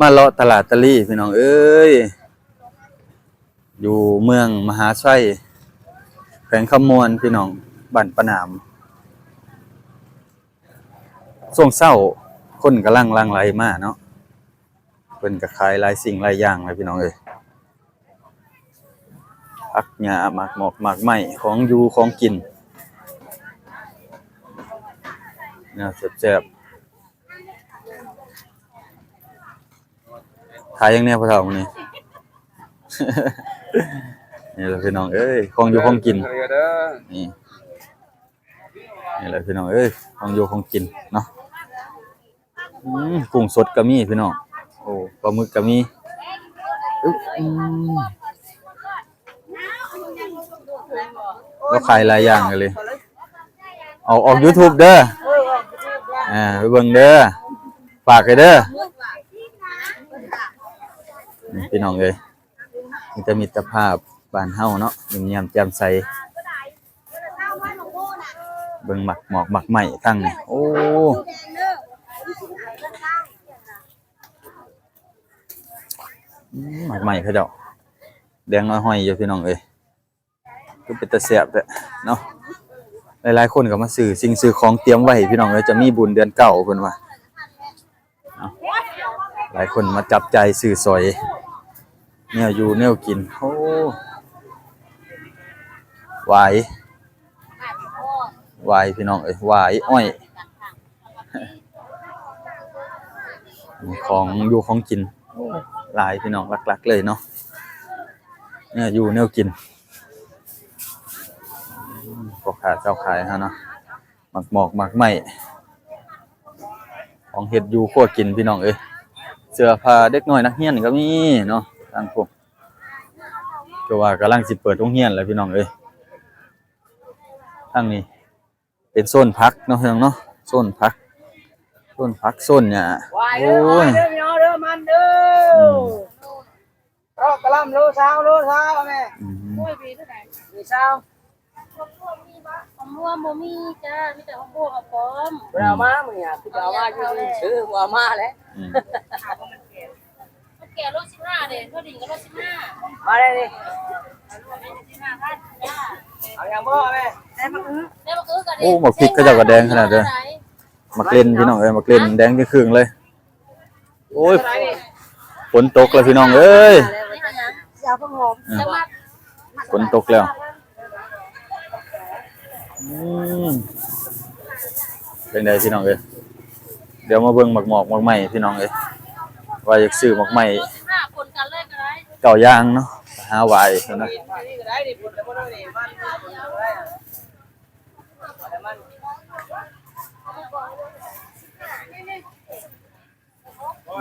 มาเลาะตลาดตะลี่พี่น้องเอ้ย อยู่เมืองมหาชัยแขวงคำมวนพี่น้องบ้านปะนามช่วงเศร้าคนกำลังลังไหลมาเนาะเพิ่นก็ขายหลายสิ่งหลายอย่างเลยพี่น้องเอ้ยผักหญ้าหมากหมอกหมากไม้ของอยู่ของกินเนี่ยแซ่บๆ ขายอย่างเนี้ยพ่อเฒ่ามื้อนี้ นี่แหละพี่น้องเอ้ยของอยู่ของกินนี่นี่แหละพี่น้องเอ้ยของอยู่ของกินเนาะอืมกุ้งสดก็มีพี่น้องโอ้ปลาหมึกก็มีอึ๊บอืมก็ขายหลายอย่างกันเลยออกออก YouTube เด้ออ่าไปเบิ่งเด้อฝากให้เด้อนี่ พี่น้องเอ้ยมันจะมีตรภาพบ้านเฮาเนาะยิ้มแย้มแจ่มใสเบิ่งหมักหมอกหมักใหม่ทั้งนี่โอ้หมักใหม่เขาเจ้าแดงน้อยห้อยอยู่พี่น้องเอ้ยก็เป็นตะแซ่บแหละเนาะหลายๆคนก็มาซื้อสิ่งซื้อของเตรียมไว้พี่น้องเอ้ยจะมีบุญเดือนเก่าเพิ่นว่าหลายคนมาจับใจซื้อสอย แนวอยู่แนวกินโอ้หวายวายพี่น้องเอ้ยวายอ้อย ของอยู่ของกินหลายพี่น้องหลัก ๆ เลยเนาะเนี่ยอยู่แนวกินพวกขาเจ้าขายฮะเนาะหมักหมอกหมักไหมของเห็ดอยู่ขั้วกินพี่น้องเอ้ยเสื้อผ้าเด็กน้อยนักเรียนก็มีเนาะ ทางพวกก็ว่ากำลังสิเปิดโรงเรียนแล้วพี่น้องเอ้ยทางนี้ เป็นโซนพักเนาะพี่น้องเนาะโซนพักโซนพักโซนเนี่ยวายโอ้เด้อยวายเด้อพี่น้องเด้อมันเด้ออืมรอกกะหล่ำโลเช้าโลเช้าแม่อืมกล้วยปีเท่าไหร่มีเช้ามะม่วงมีปะมะม่วงบ่มีจ้ามีแต่มะม่วงกับป้อมเรามามึงอะคือเอามาชื่อชื่อว่ามาแล้วอืมมัน แก่รถสิบห้าเด็กเขาดิ่งก็รถสิบห้ามาได้ดิสิบห้าท่านจ้าเอาอย่างบ่แม่ได้มาอื้อแล้วมันอื้อกันโอ้หมกพริกก็เจะกระแดงขนาดเลยมักเล่นพี่น้องเอ้ยมักเล่นแดงที่ครึ่งเลย โอ้ยอะไรนี่ฝนตกแล้วพี่น้องเอ้ยนี่ค่ะนะยาเพิ่งหอมจะมาฝนตกแล้วอืมเป็นไงพี่น้องเอ้ยเดี๋ยวมาเบิ่งหมักหมอกหมักไหม้พี่น้องเอ้ย ว่าอยากซื้อหมักไหม้รถสิบห้าคนกันเลยก็ได้เก่ายางเนาะหาไหวายเนาะนี่ก็ได้ดิปุ่นแล้วบ่ได้นี่มันปุ่นก็ได้อะแต่มันโอ้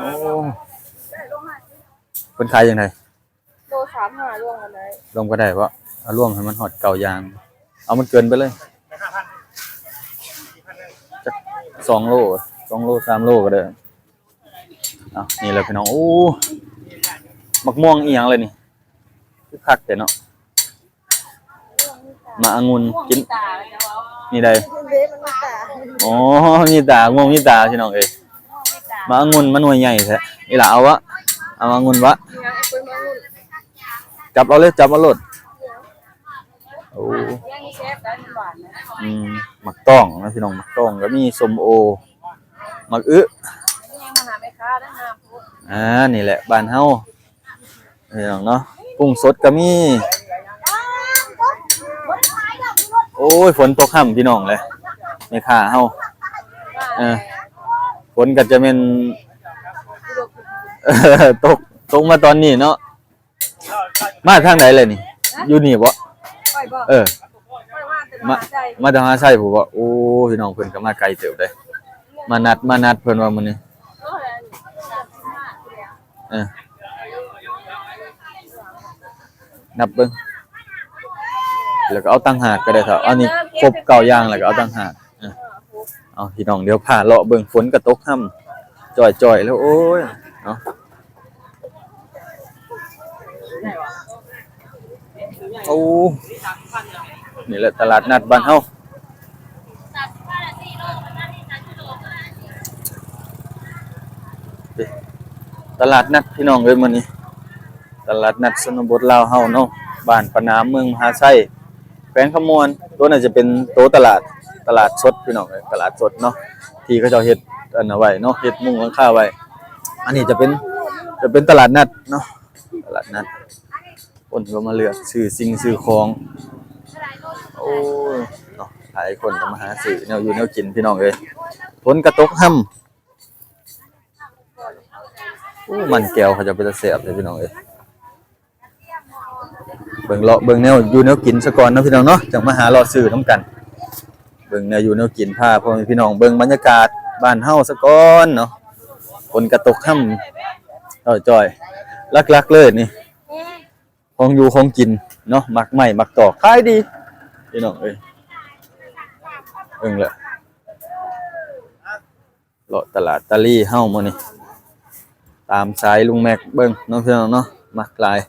เพิ่นขายยังไงโลสามห้าร่วงกันเลยลงก็ได้เพราะเอาร่วงให้มันหอดเก่ายาง เอามันเกินไปเลยจักสองโลสองโลสามโลก็ได้ เอานี่เลยพี่น้องโอ้มักม่วงอีหยังเลยนี่คือคักแต่เนาะมาองุ่นกินตาแล้วจะเอานี่ได้เด็มันมีตาอ๋อมีตาม่วงมีตาพี่น้องเอ้ยมาองุ่นมันหน่วยใหญ่แท้นี่ล่ะเอาวะเอามาองุ่นวะจับเอาเลยจับเอาโลดโอ้ยังมีเชฟได้หวานนะอืมมักต้องนะพี่น้องมักต้องก็มีสมโอมักอึยังมา หาแม่ค้าได้ห้าพุทธอ่านี่แหละบ้านเฮาพี่น้องเนาะกุ้งสดก็มี โอ้ยฝนตกค่ำพี่น้องเลยไม่ค่าเฮาเออฝนก็จะเป็นเออตกตกมาตอนนี้เนาะมาทางไหนเลยนี่ อยู่นี่บ่ไปบ่เออไปว่าแต่มาใจมาทางหาไส้ผมว่าโอ้พี่น้องเพิ่นก็มาไกลเติบเลยมานัดมานัดเพิ่นว่ามื้อนี้ ก็เลยสามสิบห้าเดียว เออ นับเบิ่งแล้วก็เอาตั้งหากก็ได้เถอะอันนี้ครบเก้าอย่างแล้วก็เอาตั้งหากเออเอาพี่น้องเดี๋ยวผ่าเลาะเบิ่งฝนก็ตกค่ำจ่อยๆแล้วโอ้ยเนาะโอ้นี่แหละตลาดนัดบ้านเฮา สามสิบห้านาทีโลกมันน่าที่สามกิโลก็ได้ ตลาดนัดพี่น้องเอ้ยมื้อนี้ ตลาดนัดชนบทลาวเฮาเนาะบ้านปนามเมืองมหาไซแขวงขมวนตัวน่าจะเป็นโตตลาดตลาดสดพี่น้องเอ้ยตลาดสดเนาะที่เขาเจ้าเฮ็ดอันน่ะไว้เนาะเฮ็ดมุงหลังคาไว้ อันนี้จะเป็นจะเป็นตลาดนัดเนาะตลาดนัดคนก็มาเลือกซื้อสิ่งซื้อของโอ้ยเนาะหลายคนก็มาหาซื้อแนวอยู่แนวกินพี่น้องเอ้ยฝนกระตกห่ำ อ้มันแก้วเขาจะเป็นตะแซ่บเลยพี่น้องเอ้ยเบิ่งเลาะเบิ่งแนวอยู่แนวกินซะก่อนเนาะพี่น้องเนาะจังมาหาเลาะซื้อนํกัน เบิ่งแนวอยู่แนวกินพาพ่อแม่พี่น้องเบิ่งบรรยากาศบ้านเฮาซะก่อนเนาะฝนกระตกค่ำเออจอยลักๆเลยนี่ของอยู่ของกินเนาะมักใหม่มักตอกขายดีพี่น้องเอ้ยเบิ่งละเลาะตลาดตะลี่เฮ้ามื้อนี้ ตามสายลุงแม็กเบิ่งน้องเพี่องเนาะมักลาย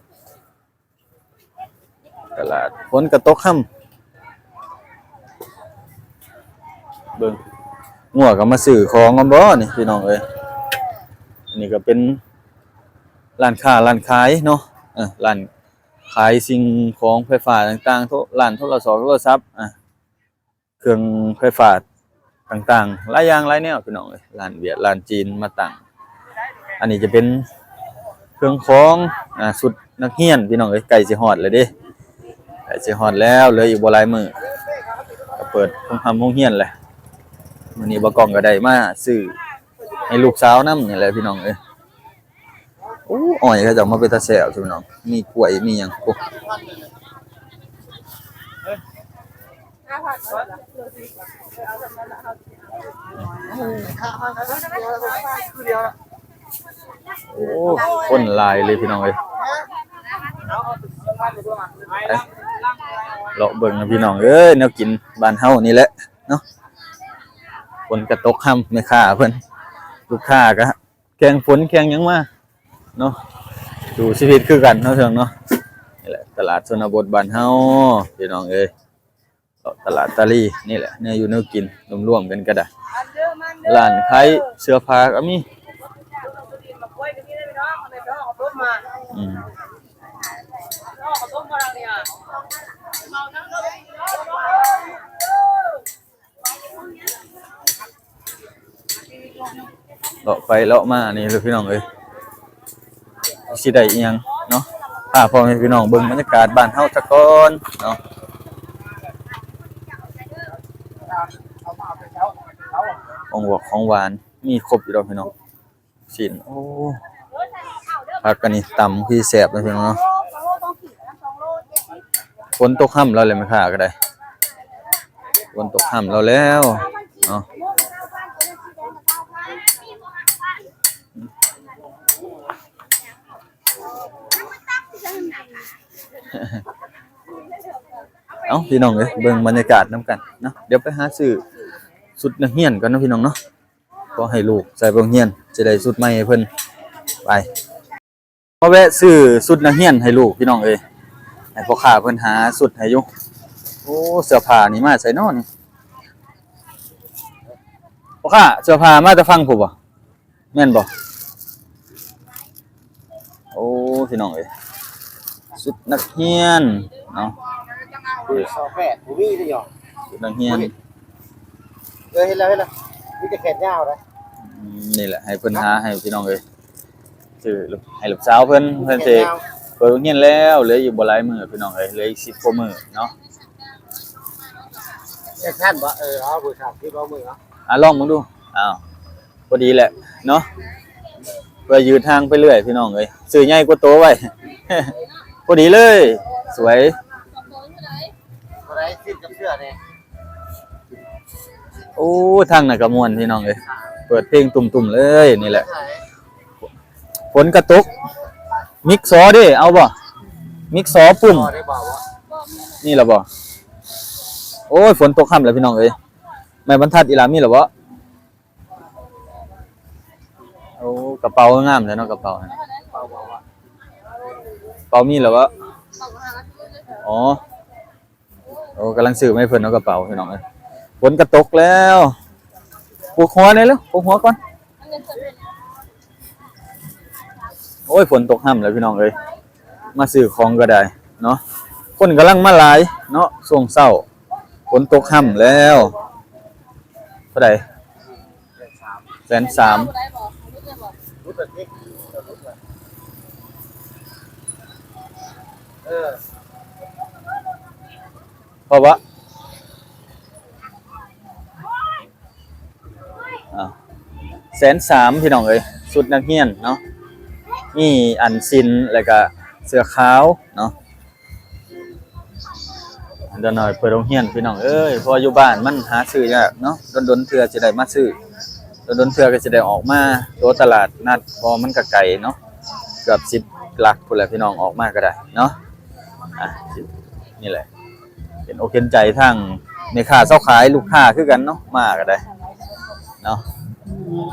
ตลาดฝนกระตกค่ำเบิ่งงัวก็มาซื้อของกันบ่นี่พี่น้องเอ้ยอันนี้ก็เป็นร้านค้าร้านขายเนาะเออร้านขายสิ่งของไฟฟ้าต่างๆโทรร้านโทรศัพท์โทรศัพท์อะเครื่องไฟฟ้าต่างๆหลายอย่างหลายแนวพี่น้องเอ้ยร้านเวียดร้านจีนมาตั้ง อันนี้จะเป็นเครื่องของอ่าสุดนักเรียนพี่น้องเอ้ยใกล้สิฮอดแล้วเด้ใกล้สิฮอดแล้วเหลืออีกบ่หลายมื้อก็เปิดโรงทำโรงเรียนแหละมื้อนี้บ่กล้องก็ได้มาซื้อให้ลูกสาวนํนี่แหละพี่น้องเอ้ยโอ้อ้อยเขาจะมาเป็นตาแซ่บพี่น้องมีกล้วยมีหยังโอ้ โอ้คนหลายเลยพี่น้องเอ้ยไปเลาะเบิ่งนะพี่น้องเอ้ยแนวกินบ้านเฮานี่แหละเนาะฝนกระตกค่ำไม่ค่าเพิ่นลูกค้าก็แข่งฝนแข่งหยังมาเนาะดูชีวิตคือกันเนาะเถิงเนาะนี่แหละตลาดชนบทบ้านเฮาพี่น้องเอ้ยตลาดตะลีนี่แหละเนี่ยอยู่เนื้อกินรวมๆกันก็ได้อันเด้อมันเด้อร้านขายเสื้อผ้าก็มี มาคุยกันนี่ได้ไหมน้องเอาไปน้ องเอาต้มมาอืมน้องเอาต้มมาเนี่ยเมาทั้งเลยเลาะไปเลาะมานี่เลยพี่น้องเอ้ยสิได้อีหยังเนาะพาพ่อแม่พี่น้องเบิ่งบรรยากาศบ้านเฮาซะก่อนเนาะของหวกของหวานมีครบอยู่ดอกพี่น้องสินโอ้ พักกันนี่ตำพี่แสบนะพี่น้องเนาะฝนตกค่ำแล้วเลยไหมค่ะก็ได้ฝนตกค่ำแล้วแล้วเนาะเอ้าพี่น้องเอ้ยเบิ่งบรรยากาศน้ำกันเนาะเดี๋ยวไปหาซื้อสุดนักเรียนกันนะพี่น้องเนาะก็ให้ลูกใส่ไปโรงเรียนจะได้สุดใหม่ให้เพิ่นไป มาแวะซื้อสุดนักเรียนให้ลูกพี่น้องเอ้ยให้พ่อค้าเพิ่นหาสุดให้อยู่โอ้เสื้อผ้านี่มาใส่นอนี่พ่อค้าเสื้อผ้ามาแต่ฟังผู้บ่แม่นบ่โอ้พี่น้องเอ้ยสุดนักเรียนเนาะสอบแปดผมมีได้หรอสุดนักเรียนเออเห็นแล้วเห็นแล้วมีแต่แขนยาวนะอืมนี่แหละให้เพิ่นหาให้พี่น้องเอ้ย ซื้อลูกให้ลูกสาวเพิ่นเพิ่นสิเปิดโรงเรียนแล้วเหลืออยู่บ่หลายมื้อพี่น้องเอ้ยเหลืออีก10กว่ามื้อเนาะแอคชั่นบ่เออเอาผู้ชายที่เรามือเนาะอะลองมึงดูอ้าวพอดีแหละเนาะเพื่อยืดทางไปเรื่อยพี่น้องเอ้ยซื้อใหญ่กว่าโตไว้พอดีเลย สวยอะไรสิ้นกับเสื้อเนี่ยโอ้ทางน่ะก็ม่วนพี่น้องเอ้ยเปิดเพลงตุ่มๆเลยนี่แหละ ฝนกระตุก มิกซอด้เอาบ่ มิกซอปุ่มพอได้บอกว่านี่ล่ะบ่โอ้ยฝนตกค่ำแล้วพี่น้องเอ้ยแม่บรรทัดอีหลามีหรอบ่โอ้กระเป๋างามเลยเนาะกระเป๋าน่ะเปล่ามีหรอวะอ๋อโอ้กำลังซื้อไม่เพิ่นเอาะกระเป๋าพี่น้องเอ้ยฝนกระตกแล้วปลูกหัวได้แล้วปลูกหัวก่อน โอ้ยฝนตกห่ำแล้วพี่น้องเอ้ยมาซื้อของก็ได้เนาะคนกำลังมาหลายเนาะช่วงเช้าฝนตกห่ำแล้วเท่าไหร่แสนสามแบบนี้รู้แบบเพราะว่าอ่าแสนสามพี่น้องเอ้ยสุดนักเรียนเนาะ มีอันซินแล้วก็เสื้อขาวเนาะเดี๋ยวหน่อยเปิดโรงเรียนพี่น้องเอ้ยพราะว่าอยู่บ้านมันหาซื้อยากเนาะดนๆเทื่อจะได้มาซื้อดนๆเทื่อก็จะได้ออกมาตัวตลาดนัดพอมันก็ไกลเนาะเกือบสิบหลักพุ่นแหละพี่น้องออกมาก็ได้เนาะอะนี่แหละเห็นโอเห็นใจทางในค่าเซ้าขายลูกค้าคือกันเนาะมาก็ได้เนาะ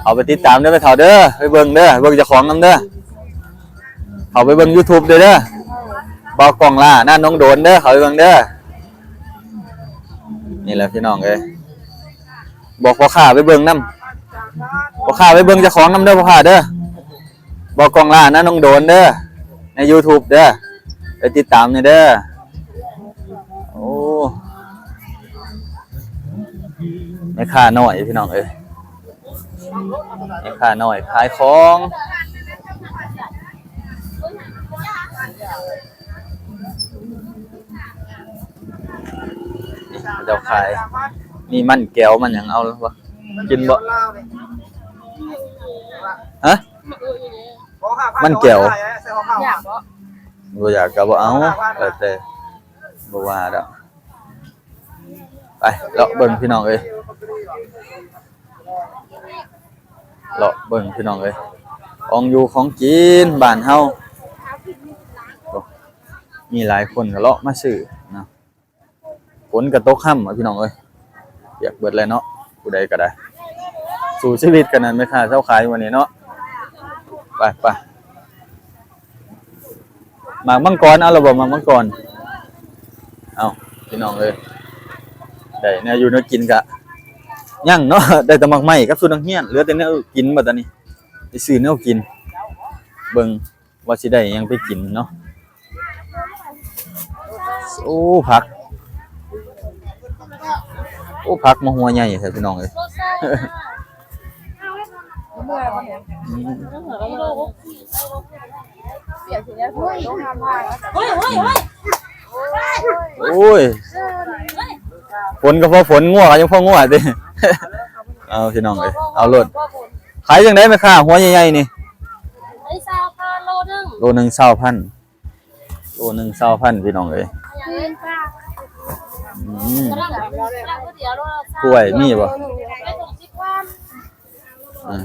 เอาไปติดตามเด้อไปเถาเด้อไปเบิ่งเด้อเบิ่งจ้าของนํเด้อ เขาไปเบิ่ง YouTube เด้อเด้อบอกกล่องล่าหน้าน้องโดนเด้อเขาไปเบิ่งเด้อนี่แหละพี่น้องเอ้ยบอกพ่อค้าไปเบิ่งนํพ่อค้าไปเบิ่งเจ้าของนํเด้อพ่อค้าเด้อบอกกล่องล่าหน้าน้องโดนเด้อใน YouTube เด้อไปติดตามเนี่ยเด้อโอ้แม่ค้าน้อยพี่น้องเอ้ยแม่ค้าน้อยขายของ เจ้าขาย มีมันแก้วมันหยังเอาแล้วบ่กินบ่ฮะ มันแก้ว อยากบ่บ่อยากก็บ่เอาเออแต่บ่ว่าดอกไปเลาะเบิ่งพี่น้องเอ้ยเลาะเบิ่งพี่น้องเอ้ยของอยู่ของกินบ้านเฮามีหลายคนก็เลาะมาซื้อ ฝนก็ตกค่ำอะพี่น้องเอ้ยเปียกเบิดเลยเนาะผู้ใดก็ได้ สู่ชีวิตกันนั้นไม่ค่าเช้าขายวันนี้เนาะไปไปหมากมังกรเอาระบบหมากมังกรเอาพี่น้องเลยได้เนี่ยอยู่เนื้อกินกะย่างเนาะได้แต่หมักไหม้กับสุนัขเฮียนเหลือแต่เนื้อกินบัดตอนนี้ไปซื้อเนื้อกิน เบิ่งว่าสิได้ยังไปกินเนาะโอ้ผัก โอ้พักมาหัวใหญ่ใช่พี่น้องเลยโอ้ยฝนก็พอฝนง่วงยังพอง่วงดิเอาพี่น้องเลยเอารถขายยังได้ไหมค่ะหัวใหญ่ๆนี่โลหนึ่งเศร้าพันโลหนึ่งเศร้าพันพี่น้องเลย กล้วยมีบ่ไอ้ส่งสิบวันอ่า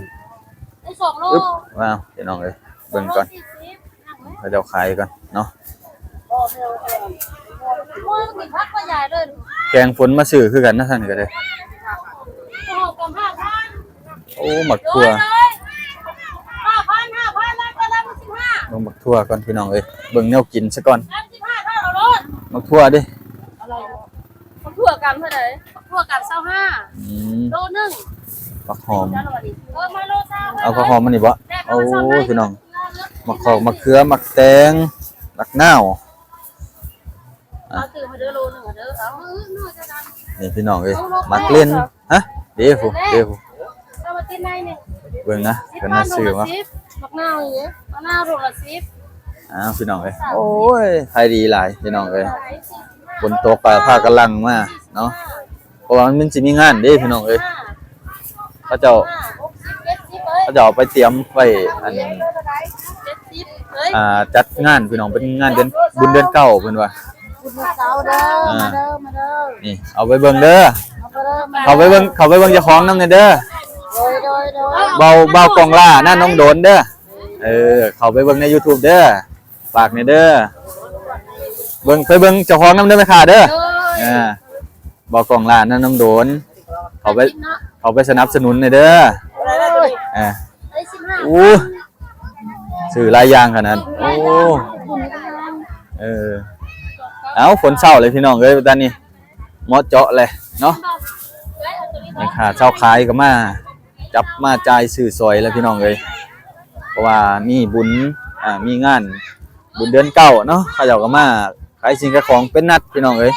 ไอ้สองโลอึ๊บว้าวพี่น้องเอ้ยเบิ่งก่อนสี่สิบนั่งไหมเขาจะเอาขายก่อนเนาะมือกินพักก็ใหญ่เลยแกงฝนมาซื้อคือกันนะท่านก็ได้โอ้โหกำห้าพันโอ้หมักโดทั่วยเลยห้าพันห้าพันแล้วก็รับสิบห้าลงหมักทั่วก่อนพี่น้องเอ้ยเบิ่งแนวกินซะก่อนรับสิบห้าเท่าเอารถหมักทั่วดิอะไร เขาทั่วกันเท่าไหร่ทั่วกันเศร้าห้าอืมโลหนึ่งผักหอมเออมาโลเศร้าเอาผักหอมมานี่บ่โอ้พี่น้องหมักขอกมะเขือหมักแตงหมักนาว เอาตื่นมาเด้อโลหนึ่งเด้อเอาหน่อยจะดันนี่พี่น้องเอ้ยหมักเล่นฮะเดี๋ยวฟูเดี๋ยวฟูเอามาติดในเนี่ยเบิ่งนะเพิ่นมาซื้อมาบักนาวอย่างเงี้ยบักนาวโลละสิบอ้าวพี่น้องเอ้ยโอ้ยขายดีหลายพี่น้องเอ้ยฝนตกก็พากันลังมา เนาะเพราะว่ามันสิมีงานเด้พี่น้องเอ้ยเขาเจ้าหกสิบเจ็ดสิบเอ้ยเขาจะเอาไปเตรียมไว้อันเจ็ดสิบเอ้ยอ่าจัดงานพี่น้องเป็นงานเดือนบุญเดือนเก้าเพิ่นว่าคุณมาเสาเด้อมาเด้อมาเด้อนี่เอาไปเบิ่งเด้อเอาไปเด้อมาเขาไปเบิ่งเขาไปเบิ่งเจ้าของนำเด้อโดยโดยโดยเบาเบากองล่าหน้าน้องโดนเด้อเออ เขาไปเบิ่งใน YouTube เด้อฝากนี่เด้อเบิ่งไปเบิ่งเจ้าของนำเด้อแม่ค้าเด้อโดยอ่าเบากองล่าหน้าน้องโดน เขาไปเนาะเขาไปสนับสนุนหน่อยเด้ออะไรนะตัวนี้อ่าได้สิบห้าโอ้สื่อหลายอย่างขนาดนั้นโอ้คุณก็ทเออเอาฝนเศร้าเลยพี่น้องเอ้ยตอนนี้หมอเจาะเลยเนาะำได้เอาตัวนี้นี่ค่ะเช้าขายก็มาจับมาจ่ายสื่อซอยแล้วพี่น้องเอ้ยเพราะว่ามีบุญอันอ่ามีงานบุญเดือนเก้าเนาะเขาเจ้าก็มาขายสิ่งขายของเป็นนัดพี่น้องเอ้ย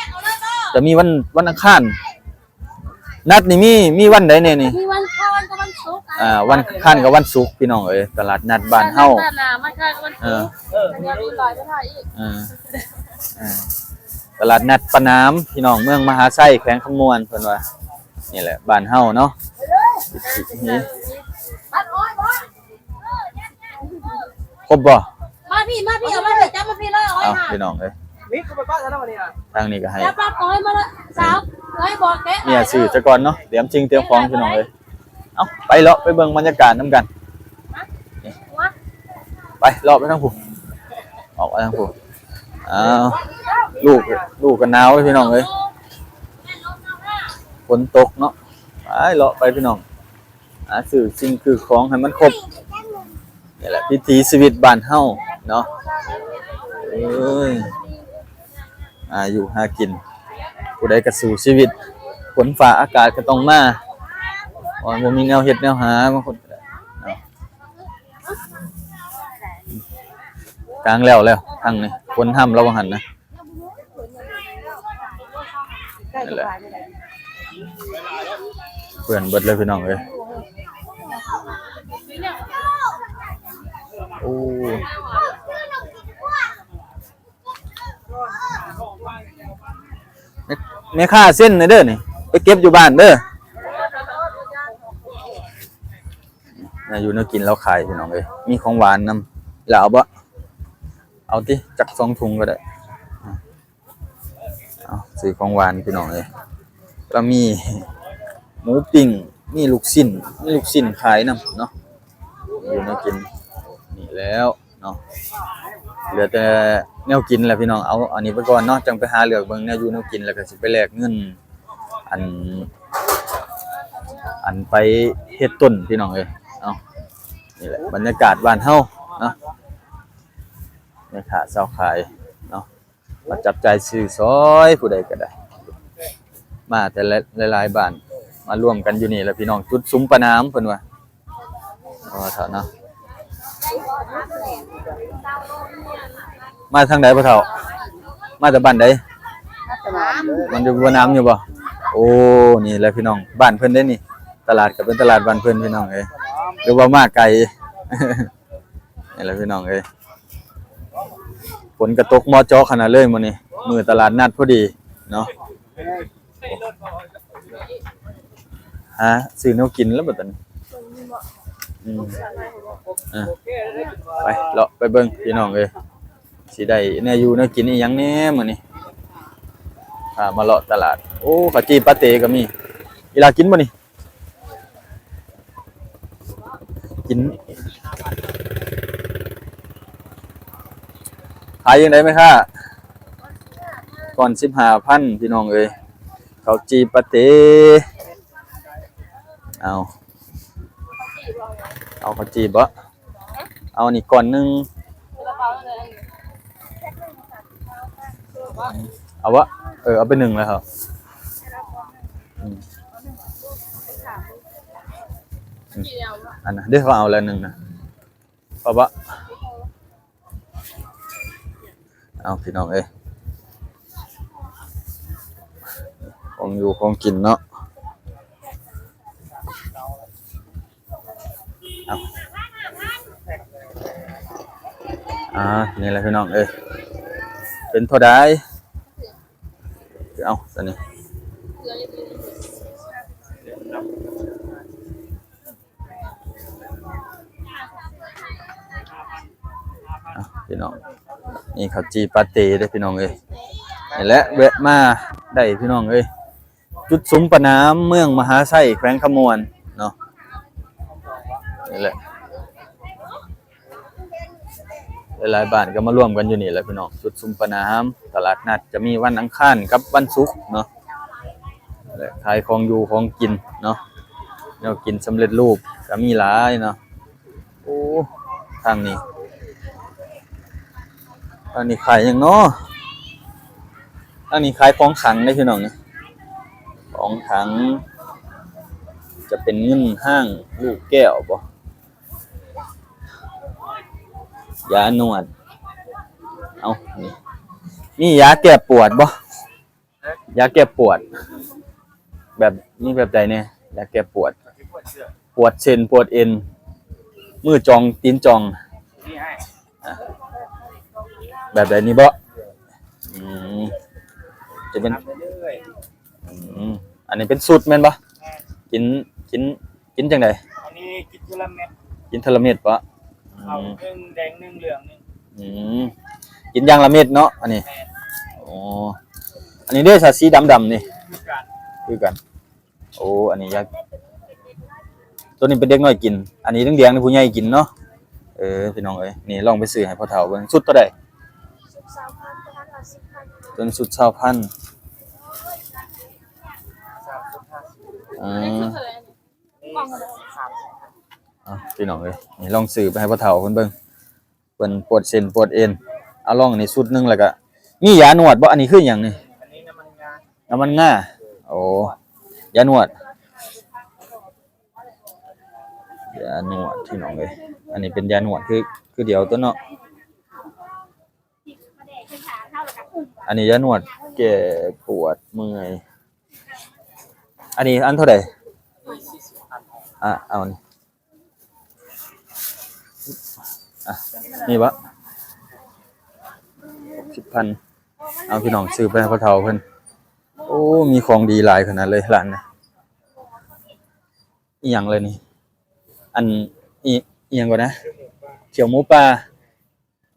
จะมีวันวันอังคารนัดนี่มีมีวันใดเนี่ยนี่มีวันข้าววันกับวันศุกร์อ่าวันอังคารกับวันศุกร์พี่น้องเอ้ยตลาดนัดบ้านเฮาตลดน้ำมันข้าวกับวันเอศุอกร์เดี๋ยวมีลอยไปถ่ายอีกเอออ่าตลาดนัดปะน้ำพี่น้องเมืองมหาไส้แขวงคำมวนเพิ่นว่านี่แหละบ้านเฮาเนาะนี่บ้านอ้อยบ่ครบบ่มาพี่มาพี่เอามาพี่จับมาพี่เลยอ้อยเอ้ามาพี่น้องเอ้ย มิกกูไปป้าฉันแล้ววันนี้อะทางนี้ก็ให้จับปลาอ้อยมาละสาวอ้อยบอกแกเนี่ยซื้อซะก่อนเนาะเตรียมจริงเตรียมของพี่น้องเอ้ยเอ้าไปเลาะไปเบิ่งบรรยากาศนํกันวะไปเลาะไปทางผู้ออกไปทางผู้อ้าวลูกลูกก็หนาวเลยพี่น้องเอ้ยฝนตกเนาะไปเลาะไปพี่น้องหาซื้อสิ่งคือของให้มันครบนี่แหละพิถีชีวิตบ้านเฮาเนาะเอ้ย อายู่หากินผู้ใดก็สู่ชีวิตฝนฟ้าอากาศก็ต้องมาอ๋อบ่มีแนวเฮ็ดแนวหาบางคนก็ได้เนาะกลางแล้วแล้วทางนี้ฝนห้ำระวังหันนะนั่นแหละเพื่อนเบิดเลยพี่น้องเอ้ยโอ้ แม่ค่าเส้นนะเด้อนี่ไปเก็บอยู่บ้านเด้อน่าอยู่น่ากินแล้วขายพี่น้องเอ้ยมีของหวานนำแล้วเอาบ่เอาติจักสองถุงก็ได้เอาซื้อของหวานพี่น้องเอ้ยแล้วมีหมูปิ้งมีลูกชิ้นมีลูกชิ้นขายนำเนาะอยู่น่ากินนี่แล้วเนาะเหลือแต่ แนวกินแหละพี่น้องเอาอันนี้ไปก่อนเนาะจังไปหาเลือกเบิ่งแนวอยู่แนวกินแล้วก็สิไปแลกเงินอัน อันไปเฮ็ดต้นพี่น้องเอ้ยเอานี่แหละบรรยากาศบ้านเฮาเนาะแม่ค้าเซาขายเนาะมาจับใจซื้อซอยผู้ใดก็ได้ มาแต่ละหลายๆบ้านมาร่วมกันอยู่นี่แหละพี่น้องจุดซุ้มปะน้ำเพิ่นว่าอ๋อเท่าเนาะ มาทางใดพ่อเฒ่า มาจากบ้านใดมันอยู่บนน้ำอยู่บ่โอ้นี่แหละพี่น้องบ้านเพิ่นได้นี่ ตลาดก็เป็นตลาดบ้านเพิ่นพี่น้องเอ้ยหรือว่ามาไกลนี่แหละพี่น้องเอ้ยฝนกระตกมอจอขนาดเลยมื้อนี้มื้อตลาดนัดพอดีเนาะฮะซื้อแนวกินแล้วบัดนี้อืมอะไปเลาะไปเบิ่งพี่น้องเอ้ย สิได้แน่อยู่แนวกินอีหยังแน่มื้อนี้อ่ามาเลาะตลาด โอ้ขาวจีปาเตก็มีอีลากินบ่นี่กินขายยังไงไหมค่ะก่อนสิบห้าพันพี่น้องเอ้ยขาวจีปาเตเอาเอาขาวจีบ่เอานี่ก่อนหนึง กระเป๋าเลย เอาวะเออเอาไปหนึ่งเลยครับอืมกี่เดียวอันนะเดี๋ยวเขาเอาแล้วหนึ่งนะเพราะว่าเอาพี่น้องเอ้ยของอยู่ของกินเนาะเอาอ่านี่แหละพี่น้องเอ้ยเป็นเท่าใด เอาตอนนี้เดือนนี้พี่น้องนี่ข้าวจีปาเต้เด้พี่น้องเอ้ยนี่แหละแวะมาได้พี่น้องเอ้ยจุดซุ้มปะน้ำเมืองมหาไส้แขวงขมวนเนาะนี่แหละ หลายๆบ้านก็มาร่วมกันอยู่นี่แหละพี่น้องจุดซุมปน้ำตลาดนัดจะมีวันอังคารกับวันศุกร์เนาะขายของอยู่ของกินเนาะแนวกินสำเร็จรูปก็มีหลายเนาะโอ้ทางนี้อันนี้ขายยังเนาะอันนี้ขายของขังได้พี่น้องเนี่ยของขัง จะเป็นเงินห้างลูกแก้วบ่ ยานวด เอานี่มียาแก้ปวดบ่ยาแก้ปวด แบบนี่แบบใดเนี่ยยาแก้ปวดที่ปวดเสื้อปวดเส้นปวดเอ็น มือจองตีนจองนี่ให้แบบใดนี่บ่อืมจะเป็นทำไปเรื่อยอืมอันนี้เป็นสูตรแม่นบ่กินกินกินจังไดอันนี้กินจุลเม็ดกินทะละเม็ดบ่ เอาหนึ่งแดงหนึ่งเหลืองหนึ่งอืมกินอย่างละเม็ดเนาะอันนี้อ๋ออันนี้เด้อสาสีดำๆนี่คือการคือกัน โอ้อันนี้ยากตัวนี้เป็นเด็กน้อยกิน อันนี้ต้องเลี้ยงๆนี่ผู้ใหญ่กินเนาะเออพี่น้องเอ้ยนี่ลองไปซื้อให้พ่อเฒ่าเบิ่งสุดเท่าใดสิบสามพันประมาณละสิบพันตัวนี้สุดเช้าพันสามสิบห้าสิบอืนี่มคือเท่าไหร่อันนี้นี่กล่องละสามสิบ อะพี่น้องเอ้ยนี่ลองซื้อไปให้พ่อเฒ่าเพิ่นเบิ่งเพิ่นปวดเส้นปวดเอ็นเอาลองนนี้สุดหนึงแล้วก็มียานวดบ่อันนี้คือหยังนี่อันนี้น้ำมันงาน้ำมันง่าโอ้ยานวดยานวดพี่น้องเอ้ยอันนี้เป็นยานวดคือคือเดียวตัวเนาะอันนี้ยานวดแก้ปวดเมื่อยอันนี้อันเท่าไหร่อะเอานี่ อะนี่บะสิบพันเอาพี่น้องซื้อไปให้พ่อเฒ่าเพิ่นโอ้ มีของดีหลายขนาดเลยร้านนะอีหยังเลยนี่ อันอีอีหยังก่อนนะเขียวหมูปลา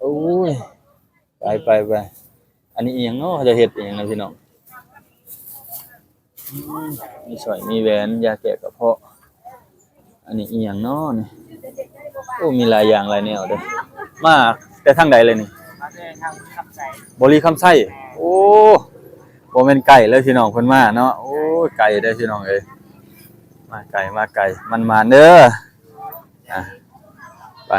โอ้ยไปไปไปอันนี้อีหยังเนาะจะเฮ็ดอีหยังนะพี่น้องมีสอยมีแหวนยาแก้กระเพาะ อันนี้อีหยังเนาะนี่ โอ้มีหลายอย่างหลายแนวเด้อมาแต่ทางใดเลยนี่มาได้ทางขับใจบริคำไส้โอ้บ่แม่นไก่เลยพี่น้องเพิ่นมาเนาะโอ้ยไก่เด้อพี่น้องเอ้ยมาไก่มาไก่มันมาเด้ออะไป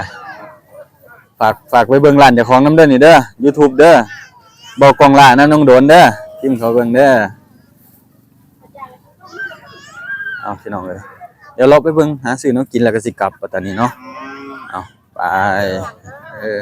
ฝากฝากไว้เบิ่งร้านเจ้าของน้ำเด้อนี่เด้อ YouTube เด้อบอกกองล่านะน้องโดนเด้อพิมพ์เขาเบิ่งเด้อเอาพี่น้องเอ้ยเดี๋ยวเราไปเบิ่งหาซื้อแน้กินแล้วก็สิกลับปัตตานีเนาะเอา ไป เออ